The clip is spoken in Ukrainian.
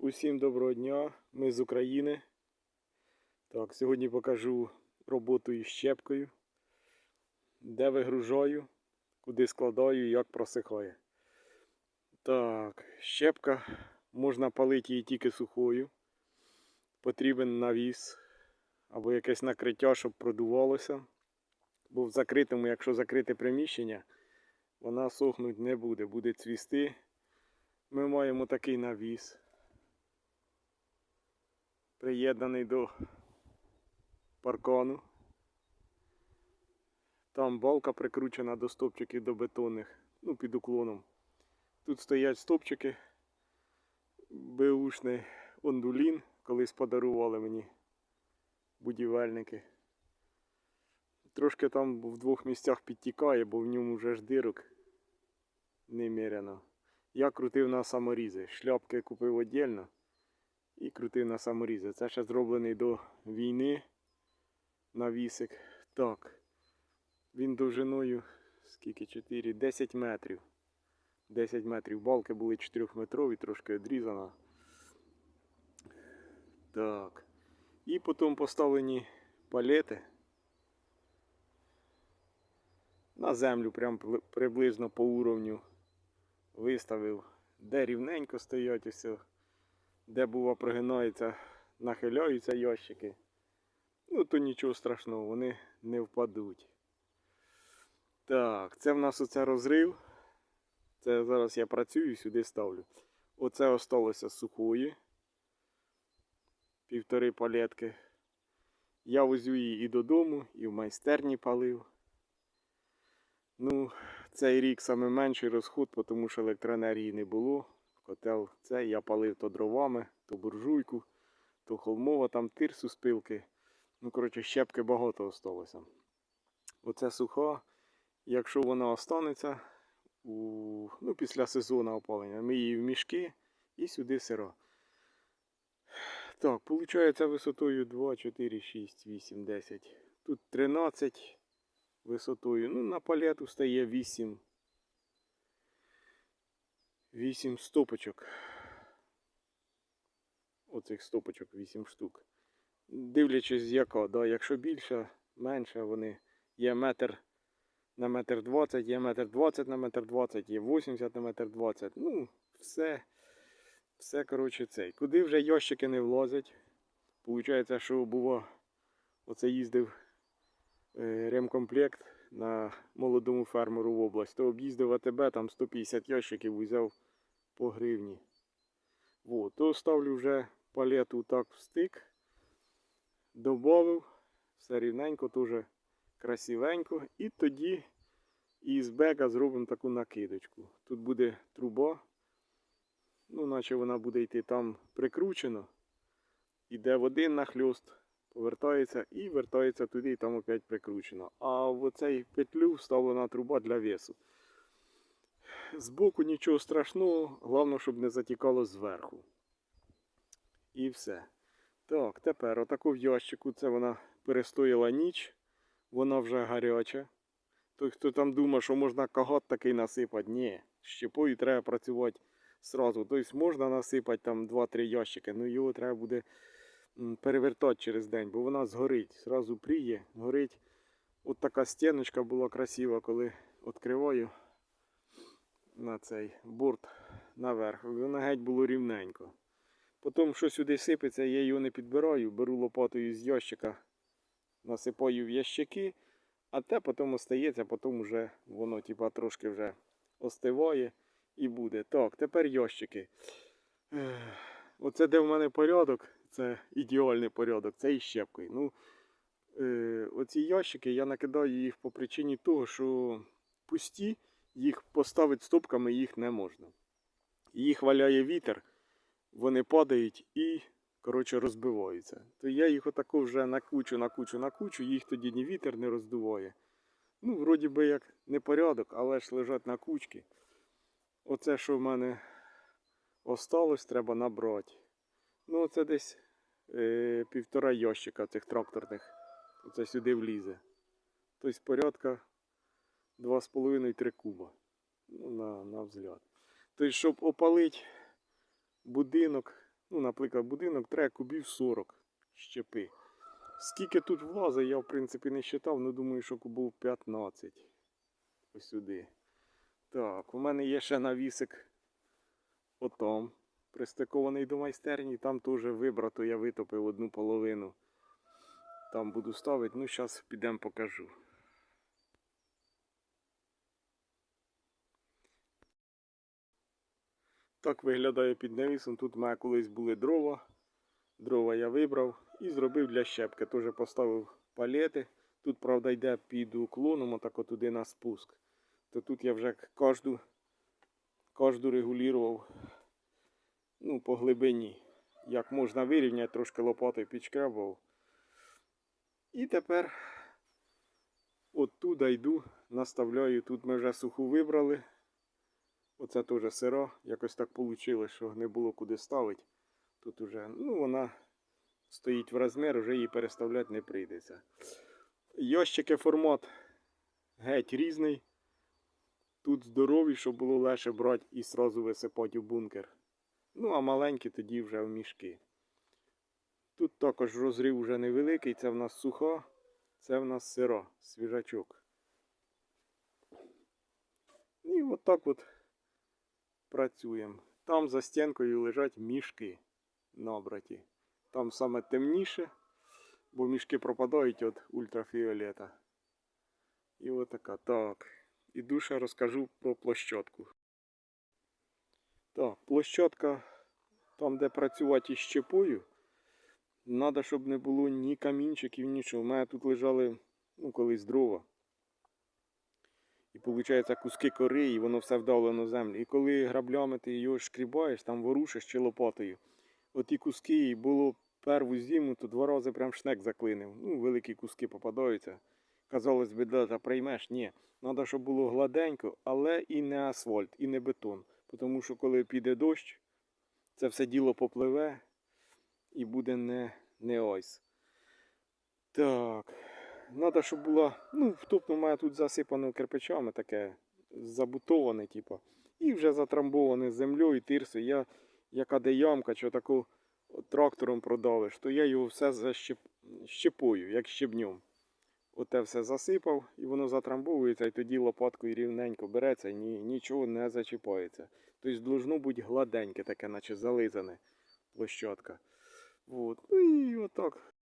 Усім доброго дня, ми з України. Так, сьогодні покажу роботу із щепкою, де вигружаю, куди складаю і як просихає. Так, щепка можна палити її тільки сухою. Потрібен навіс або якесь накриття, щоб продувалося. Бо в закритому, якщо закрите приміщення, вона сохнуть не буде, буде цвісти. Ми маємо такий навіс приєднаний до паркану. Там балка прикручена до стопчиків до бетонних, ну під уклоном. Тут стоять стопчики, беушний ондулін, колись подарували мені будівельники. Трошки там в двох місцях підтікає, бо в ньому вже ж дирок неміряно. Я крутив на саморізи. Шляпки купив віддільно і крутив на саморізи. Це ще зроблений до війни навісик. Так. Він довжиною скільки 4? 10 метрів. 10 метрів. Балки були 4 метрові, трошки відрізана. Так. І потім поставлені палети на землю, прям приблизно по уровню виставив, де рівненько стоять усе, де бува прогинаються, нахиляються ящики. Ну, то нічого страшного, вони не впадуть. Так, це в нас оце розрив. Це зараз я працюю, сюди ставлю. Оце осталося сухої. Півтори палетки. Я возю її і додому, і в майстерні палив. Ну, цей рік саме менший розход, тому що електроенергії не було. Котел цей я палив то дровами, то буржуйку, то холмова, там тирсу спилки. Ну, коротше, щепки багато осталося. Оце суха. Якщо вона останеться у, ну, після сезону опалення, ми її в мішки і сюди сира. Так, виходить висотою 2, 4, 6, 8, 10. Тут 13 висотою. Ну, на палету стає 8. 8 стопочок. Оцих стопочок 8 штук. Дивлячись яка, да, якщо більше, менше вони є метр на метр 20, є метр 20 на метр 20, є 80 на метр 20. Ну, все, все, коротше, цей. Куди вже ящики не влазять. Получається, що було, оце їздив е, ремкомплект на молодому фермеру в область, то об'їздив АТБ, там 150 ящиків взяв по гривні. Вот, то ставлю вже палету так в стик, добавив, все рівненько, теж красивенько. І тоді із бека зробимо таку накидочку. Тут буде труба, ну, наче вона буде йти там прикручено. Іде в один нахльост, повертається і вертається туди, і там опять прикручено. А в оцей петлю вставлена труба для весу. Збоку нічого страшного, головне, щоб не затікало зверху. І все. Так, тепер отаку в ящику, це вона перестояла ніч, вона вже гаряча. Той, хто там думає, що можна кагат такий насипати, ні, щепою треба працювати сразу. Тобто можна насипати там 2-3 ящики, але його треба буде перевертати через день, бо вона згорить. Зразу пріє, горить. От така стіночка була красива, коли відкриваю на цей борт наверх. Воно геть було рівненько. Потім, що сюди сипеться, я його не підбираю, беру лопатою з ящика, насипаю в ящики, а те потім остається, потім вже воно типа, трошки вже остиває і буде. Так, тепер ящики. Оце де в мене порядок, це ідеальний порядок, це із щепкою. Ну, е, оці ящики я накидаю їх по причині того, що пусті, їх поставити стопками їх не можна. Їх валяє вітер, вони падають і коротше, розбиваються. То я їх отако вже накучу, накучу, накучу, їх тоді ні вітер не роздуває. Ну, вроді би як не порядок, але ж лежать на кучки. Оце, що в мене осталось, треба набрати. Ну, оце десь е, півтора ящика цих тракторних. Оце сюди влізе. Тобто порядка 2,5-3 куба. Ну, на, на взгляд. Тобто, щоб опалити будинок, Ну, наприклад, будинок треба кубів 40 щепи. Скільки тут влазить, я в принципі не вважав, ну думаю, що кубів 15. Ось сюди. Так, у мене є ще навісик отам, пристикований до майстерні. Там теж вибрато, я витопив одну половину. Там буду ставити. Ну, зараз підемо покажу. Так виглядає під навісом. Тут в мене колись були дрова. Дрова я вибрав і зробив для щепки. Теж поставив палети. Тут, правда, йде під уклоном, отак туди на спуск. То тут я вже кожну, кожну регулював ну, по глибині. Як можна вирівняти, трошки лопатою підшкрябував. І тепер оттуда йду, наставляю. Тут ми вже суху вибрали. Оце теж сира. Якось так вийшло, що не було куди ставити. Тут уже, ну, вона стоїть в розмір, вже її переставляти не прийдеться. Ящики формат геть різний. Тут здоровий, щоб було легше брати і сразу висипати в бункер. Ну, а маленькі тоді вже в мішки. Тут також розрив вже невеликий, це в нас суха, це в нас сира, свіжачок. І отак от працюємо. Там за стінкою лежать мішки набраті. Там саме темніше, бо мішки пропадають від ультрафіолета. І отака. Так. Іду ще розкажу про площадку. Так, площадка, там, де працювати із щепою, треба, щоб не було ні камінчиків, нічого. У мене тут лежали ну, колись дрова. І виходить куски кори, і воно все вдавлено в землю. І коли граблями ти його шкрібаєш, там ворушиш чи лопатою, оті куски і було перву зиму, то два рази прям шнек заклинив. Ну, великі куски попадаються. Казалось би, да, приймеш. Ні. Треба, щоб було гладенько, але і не асфальт, і не бетон. Тому що коли піде дощ, це все діло попливе і буде не, не ось. Так. Треба, щоб була, ну, втопно має тут засипано кирпичами таке, забутоване, типу. І вже затрамбоване землею, тирсою. Я, яка де ямка, що таку трактором продавиш, то я його все защеп... щепою, як щебнем. Оте все засипав і воно затрамбовується, і тоді лопаткою рівненько береться і ні, нічого не зачіпається. Тобто должно бути гладеньке, таке, наче зализане площадка. От. Ну і отак